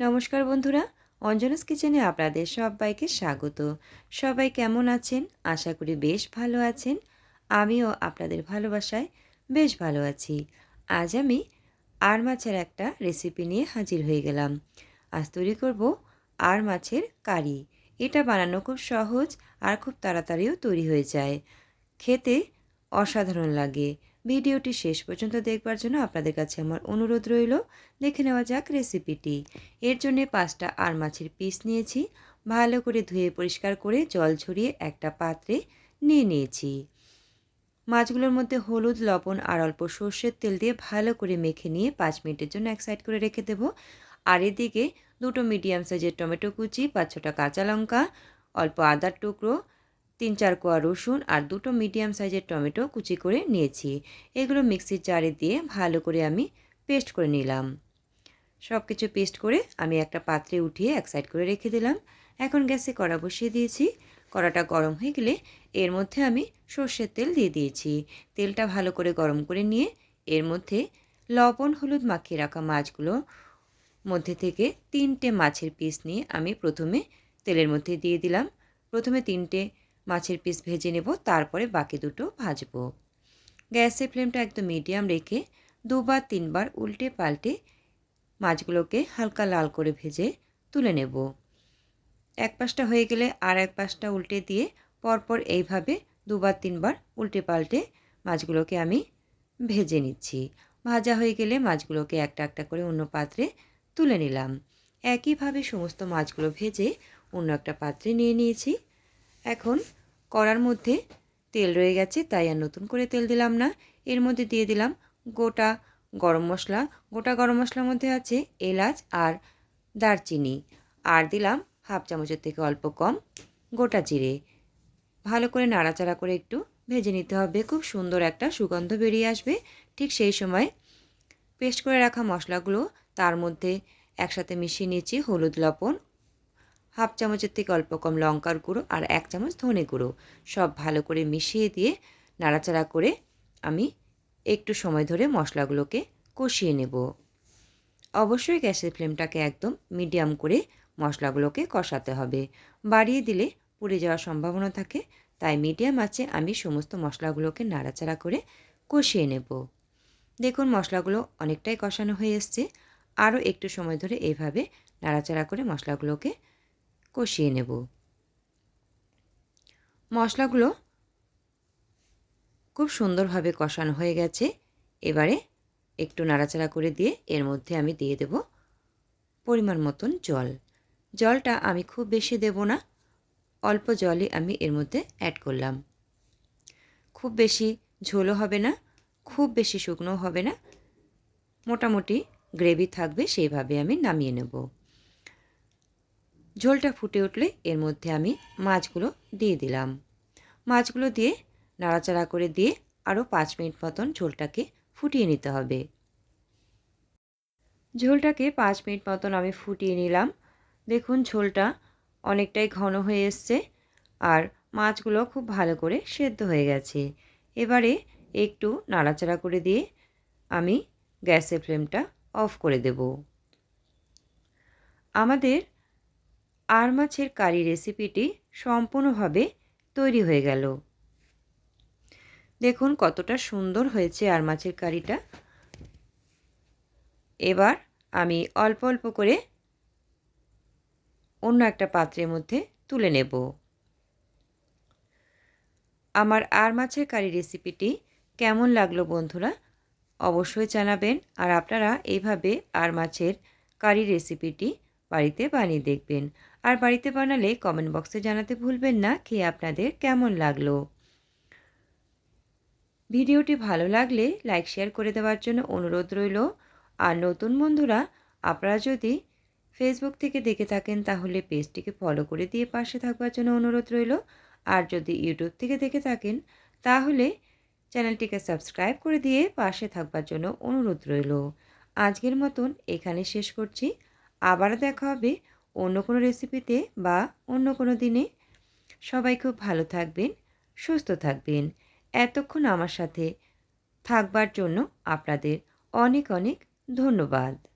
নমস্কার বন্ধুরা, অঞ্জনাস কিচেনে আপনাদের সবাইকে স্বাগত। সবাই কেমন আছেন? আশা করি বেশ ভালো আছেন। আমিও আপনাদের ভালোবাসায় বেশ ভালো আছি। আজ আমি আর মাছের একটা রেসিপি নিয়ে হাজির হয়ে গেলাম। আজ তৈরি করব আর মাছের কারি। এটা বানানো খুব সহজ আর খুব তাড়াতাড়িও তৈরি হয়ে যায়। খেতে অসাধারণ লাগে। ভিডিওটি শেষ পর্যন্ত দেখবার জন্য আপনাদের কাছে আমার অনুরোধ রইল, দেখে নেওয়া যাক রেসিপিটি। এর জন্য পাঁচটা আর মাছের পিস নিয়েছি, ভালো করে ধুয়ে পরিষ্কার করে জল ঝরিয়ে একটা পাত্রে নিয়ে নিয়েছি। মাছগুলোর মধ্যে হলুদ, লবণ আর অল্প সর্ষের তেল দিয়ে ভালো করে মেখে নিয়ে পাঁচ মিনিটের জন্য এক সাইড করে রেখে দেব। আর এদিকে দুটো মিডিয়াম সাইজের টমেটো কুচি, পাঁচ ছটা কাঁচা লঙ্কা, অল্প আদার টুকরো তিন চার কোয়া রসুন আর দুটো মিডিয়াম সাইজের টমেটো কুচি করে নিয়েছি। এগুলো মিক্সির জারে দিয়ে ভালো করে আমি পেস্ট করে নিলাম। সব কিছু পেস্ট করে আমি একটা পাত্রে উঠিয়ে এক সাইড করে রেখে দিলাম। এখন গ্যাসে কড়া বসিয়ে দিয়েছি। কড়াটা গরম হয়ে গেলে এর মধ্যে আমি সর্ষের তেল দিয়ে দিয়েছি। তেলটা ভালো করে গরম করে নিয়ে এর মধ্যে লবণ, হলুদ মাখিয়ে রাখা মাছগুলো মধ্যে থেকে তিনটে মাছের পিস নিয়ে আমি প্রথমে তেলের মধ্যে দিয়ে দিলাম। প্রথমে তিনটে মাছের পিস ভেজে নেব, তারপরে বাকি দুটো ভাজবো। গ্যাসের ফ্লেমটা একদম মিডিয়াম রেখে দুবার, তিনবার উল্টে পাল্টে মাছগুলোকে হালকা লাল করে ভেজে তুলে নেব। এক পাশটা হয়ে গেলে আর এক পাশটা উল্টে দিয়ে পরপর এইভাবে দুবার, তিনবার উল্টে পাল্টে মাছগুলোকে আমি ভেজে নিচ্ছি। ভাজা হয়ে গেলে মাছগুলোকে একটা একটা করে অন্য পাত্রে তুলে নিলাম। একইভাবে সমস্ত মাছগুলো ভেজে অন্য একটা পাত্রে নিয়ে নিয়েছি। এখন কড়ার মধ্যে তেল রয়ে গেছে, তাই আর নতুন করে তেল দিলাম না। এর মধ্যে দিয়ে দিলাম গোটা গরম মশলা। গোটা গরম মশলার মধ্যে আছে এলাচ আর দারচিনি। আর দিলাম হাফ চামচের থেকে অল্প কম গোটা জিরে। ভালো করে নাড়াচাড়া করে একটু ভেজে নিতে হবে। খুব সুন্দর একটা সুগন্ধ বেরিয়ে আসবে। ঠিক সেই সময় পেস্ট করে রাখা মশলাগুলো তার মধ্যে একসাথে মিশিয়ে নিয়েছি হলুদ, লবণ হাফ চামচের থেকে অল্প কম লঙ্কার গুঁড়ো আর এক চামচ ধনে গুঁড়ো। সব ভালো করে মিশিয়ে দিয়ে নাড়াচাড়া করে আমি একটু সময় ধরে মশলাগুলোকে কষিয়ে নেব। অবশ্যই গ্যাসের ফ্লেমটাকে একদম মিডিয়াম করে মশলাগুলোকে কষাতে হবে। বাড়িয়ে দিলে পুড়ে যাওয়ার সম্ভাবনা থাকে, তাই মিডিয়াম আছে আমি সমস্ত মশলাগুলোকে নাড়াচাড়া করে কষিয়ে নেব। দেখুন মশলাগুলো অনেকটাই কষানো হয়ে এসছে। আরও একটু সময় ধরে এইভাবে নাড়াচাড়া করে মশলাগুলোকে কষিয়ে নেব। মশলাগুলো খুব সুন্দরভাবে কষানো হয়ে গেছে। এবারে একটু নাড়াচাড়া করে দিয়ে এর মধ্যে আমি দিয়ে দেব পরিমাণ মতন জল। জলটা আমি খুব বেশি দেব না, অল্প জলই আমি এর মধ্যে অ্যাড করলাম। খুব বেশি ঝোলও হবে না, খুব বেশি শুকনো হবে না, মোটামুটি গ্রেভি থাকবে সেইভাবে আমি নামিয়ে নেব। ঝোলটা ফুটে উঠলে এর মধ্যে আমি মাছগুলো দিয়ে দিলাম। মাছগুলো দিয়ে নাড়াচাড়া করে দিয়ে আরও পাঁচ মিনিট মতন ঝোলটাকে ফুটিয়ে নিতে হবে। ঝোলটাকে পাঁচ মিনিট মতন আমি ফুটিয়ে নিলাম। দেখুন ঝোলটা অনেকটাই ঘন হয়ে এসছে আর মাছগুলো খুব ভালো করে সেদ্ধ হয়ে গেছে। এবারে একটু নাড়াচাড়া করে দিয়ে আমি গ্যাসের ফ্লেমটা অফ করে দেব। আমাদের আর মাছের কারি রেসিপিটি সম্পূর্ণভাবে তৈরি হয়ে গেল। দেখুন কতটা সুন্দর হয়েছে আর মাছের কারিটা। এবার আমি অল্প অল্প করে অন্য একটা পাত্রের মধ্যে তুলে নেব। আমার আর মাছের কারি রেসিপিটি কেমন লাগল বন্ধুরা অবশ্যই জানাবেন। আর আপনারা এইভাবে আর মাছের কারি রেসিপিটি বাড়িতে বানিয়ে দেখবেন। আর বাড়িতে বানালে কমেন্ট বক্সে জানাতে ভুলবেন না খেয়ে আপনাদের কেমন লাগল। ভিডিওটি ভালো লাগলে লাইক শেয়ার করে দেওয়ার জন্য অনুরোধ রইল। আর নতুন বন্ধুরা, আপনারা যদি ফেসবুক থেকে দেখে থাকেন তাহলে পেজটিকে ফলো করে দিয়ে পাশে থাকবার জন্য অনুরোধ রইল। আর যদি ইউটিউব থেকে দেখে থাকেন তাহলে চ্যানেলটিকে সাবস্ক্রাইব করে দিয়ে পাশে থাকবার জন্য অনুরোধ রইল। আজকের মতন এখানে শেষ করছি। আবার দেখা হবে অন্য কোনো রেসিপিতে বা অন্য কোনো দিনে। সবাই খুব ভালো থাকবেন, সুস্থ থাকবেন। এতক্ষণ আমার সাথে থাকবার জন্য আপনাদের অনেক অনেক ধন্যবাদ।